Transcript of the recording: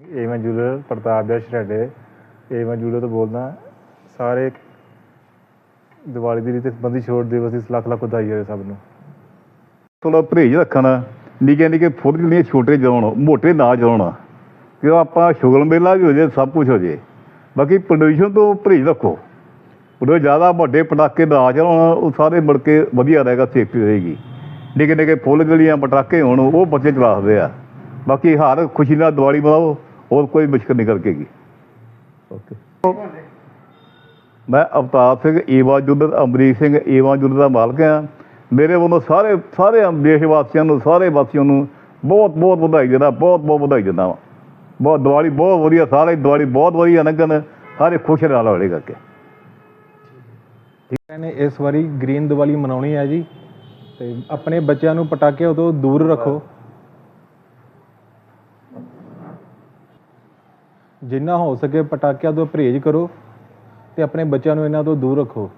ਇਹ ਮੈਂ ਜੂਲਰ ਪ੍ਰਤਾਪ ਦਾ ਸ਼ਰਡੇ ਇਹ ਮੈਂ ਜੂਲਰ ਤੋਂ ਬੋਲਦਾ, ਸਾਰੇ ਦੀਵਾਲੀ ਦੀ ਤੇ ਸੰਬੰਧੀ ਛੋੜ ਦਿਵਸ ਦੀ ਲੱਖ ਲੱਖ ਵਧਾਈ ਹੋਵੇ ਸਭ ਨੂੰ। ਥੋੜਾ ਪਰਹੇਜ਼ ਰੱਖਣਾ, ਨਿੱਕੇ ਨਿੱਕੇ ਫੁੱਟ ਜਿਹੜੀਆਂ ਛੋਟੇ ਜਲਾਉਣ ਮੋਟੇ ਨਾ ਚਲਾਉਣ ਕਿ ਆਪਾਂ ਸ਼ੁਗਲ ਮੇਲਾ ਵੀ ਹੋ ਜੇ, ਸਭ ਕੁਝ ਹੋ ਜੇ। ਬਾਕੀ ਪ੍ਰਦੂਸ਼ਣ ਤੋਂ ਪਰਹੇਜ਼ ਰੱਖੋ। ਉਹਦੇ ਜ਼ਿਆਦਾ ਵੱਡੇ ਪਟਾਕੇ ਨਾ ਚਲਾਉਣ, ਉਹ ਸਾਰੇ ਮੁੜ ਕੇ ਵਧੀਆ ਰਹੇਗਾ, ਸੇਫਟੀ ਰਹੇਗੀ। ਨਿੱਕੇ ਨਿੱਕੇ ਫੁੱਲ ਗਲੀਆਂ ਪਟਾਕੇ ਹੋਣ, ਉਹ ਬੱਚੇ ਚਲਾ ਸਕਦੇ ਆ। ਬਾਕੀ ਹਰ ਖੁਸ਼ੀ ਨਾਲ ਦੀਵਾਲੀ ਮਨਾਓ। ਹੋਰ ਕੋਈ ਮੁਸ਼ਕਲ ਨਹੀਂ ਕਰਕੇਗੀ ਓਕੇ ਮੈਂ ਅਵਤਾਰ ਸਿੰਘ ਏਵਾ ਜੁੱਲਰ ਅਮਰੀਕ ਸਿੰਘ ਏਵਾ ਜੁੱਲਰ ਦਾ ਮਾਲਕ ਹਾਂ। ਮੇਰੇ ਵੱਲੋਂ ਸਾਰੇ ਸਾਰੇ ਦੇਸ਼ ਵਾਸੀਆਂ ਨੂੰ ਸਾਰੇ ਵਾਸੀਆਂ ਨੂੰ ਬਹੁਤ ਬਹੁਤ ਵਧਾਈ ਦਿੰਦਾ ਬਹੁਤ ਬਹੁਤ ਵਧਾਈ ਦਿੰਦਾ ਵਾਂ। ਬਹੁਤ ਦੀਵਾਲੀ ਬਹੁਤ ਵਧੀਆ ਸਾਰੇ ਦੀਵਾਲੀ ਬਹੁਤ ਵਧੀਆ ਲੰਘਣ ਸਾਰੇ ਖੁਸ਼ ਰਹਿਣ ਵਾਲੇ ਕਰਕੇ। ਠੀਕ ਹੈ ਨੇ ਇਸ ਵਾਰੀ ਗ੍ਰੀਨ ਦੀਵਾਲੀ ਮਨਾਉਣੀ ਹੈ ਜੀ। ਤੇ ਆਪਣੇ ਬੱਚਿਆਂ ਨੂੰ ਪਟਾਕਿਆਂ ਤੋਂ ਦੂਰ ਰੱਖੋ। ਜਿੰਨਾ ਹੋ ਸਕੇ ਪਟਾਕਿਆਂ ਤੋਂ ਪਰਹੇਜ਼ ਕਰੋ ਤੇ ਆਪਣੇ ਬੱਚਿਆਂ ਨੂੰ ਇਹਨਾਂ ਤੋਂ ਦੂਰ ਰੱਖੋ।